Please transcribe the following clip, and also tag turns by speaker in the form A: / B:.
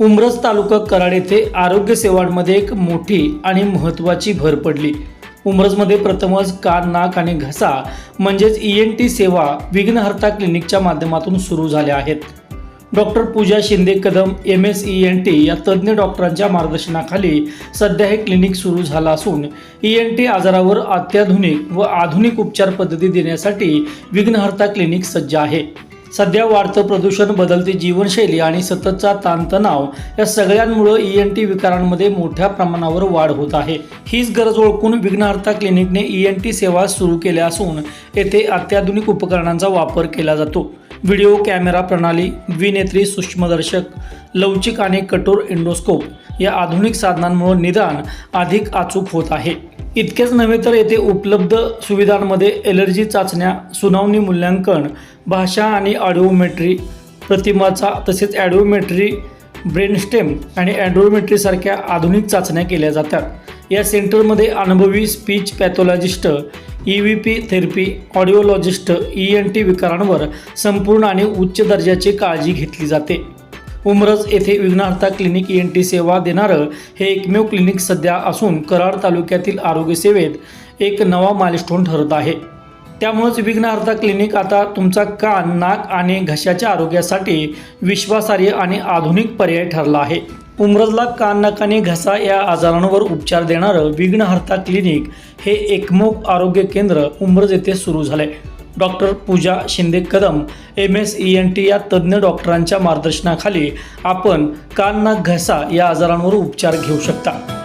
A: उमरस तालुका कराड येथे आरोग्य सेवांमध्ये एक मोठी आणि महत्त्वाची भर पडली. उमरजमध्ये प्रथमच कान नाक आणि घसा म्हणजेच ई एन टी सेवा विघ्नहर्ता क्लिनिकच्या माध्यमातून सुरू झाल्या आहेत. Doctor Pooja Shinde Kadam M S E N T या तज्ज्ञ डॉक्टरांच्या मार्गदर्शनाखाली सध्या हे क्लिनिक सुरू झालं असून ई एन टी आजारावर अत्याधुनिक व आधुनिक उपचार पद्धती देण्यासाठी विघ्नहर्ता क्लिनिक सज्ज आहे. सध्या वाढतं प्रदूषण बदलती जीवनशैली आणि सततचा ताणतणाव या सगळ्यांमुळं ई एन टी विकारांमध्ये मोठ्या प्रमाणावर वाढ होत आहे. हीच गरज ओळखून विघ्नहर्ता क्लिनिकने ई एन टी सेवा सुरू केल्या असून येथे अत्याधुनिक उपकरणांचा वापर केला जातो. व्हिडिओ कॅमेरा प्रणाली विनेत्री सूक्ष्मदर्शक लवचिक आणि कठोर इंडोस्कोप या आधुनिक साधनांमुळे निदान अधिक अचूक होत आहे. इतकेच नव्हे तर येथे उपलब्ध सुविधांमध्ये एलर्जी चाचण्या सुनावणी मूल्यांकन भाषा आणि ऑडिओमेट्री प्रतिमाचा तसेच ॲडिओमेट्री ब्रेनस्टेम आणि अँड्रोमेट्रीसारख्या आधुनिक चाचण्या केल्या जातात. या सेंटरमध्ये अनुभवी speech pathologist E V P therapy audiologist E N T विकारांवर संपूर्ण आणि उच्च दर्जाची काळजी घेतली जाते. उमरज येथे विघ्नहर्ता क्लिनिक ई एन टी सेवा देणारं हे एकमेव क्लिनिक सध्या असून कराड तालुक्यातील आरोग्य सेवेत एक नवा माइलस्टोन ठरत आहे. त्यामुळेच विघ्नहर्ता क्लिनिक आता तुमचा कान नाक आणि घशाच्या आरोग्यासाठी विश्वासार्ह आणि आधुनिक पर्याय ठरला आहे. उमरजला कान नाक आणि घसा या आजारांवर उपचार देणारं विघ्नहर्ता क्लिनिक हे एकमोक आरोग्य केंद्र उमरज येथे सुरू झाले doctor Pooja Shinde Kadam M S E N T या तज्ज्ञ डॉक्टरांच्या मार्गदर्शनाखाली आपण कान नाक घसा या आजारांवर उपचार घेऊ शकता.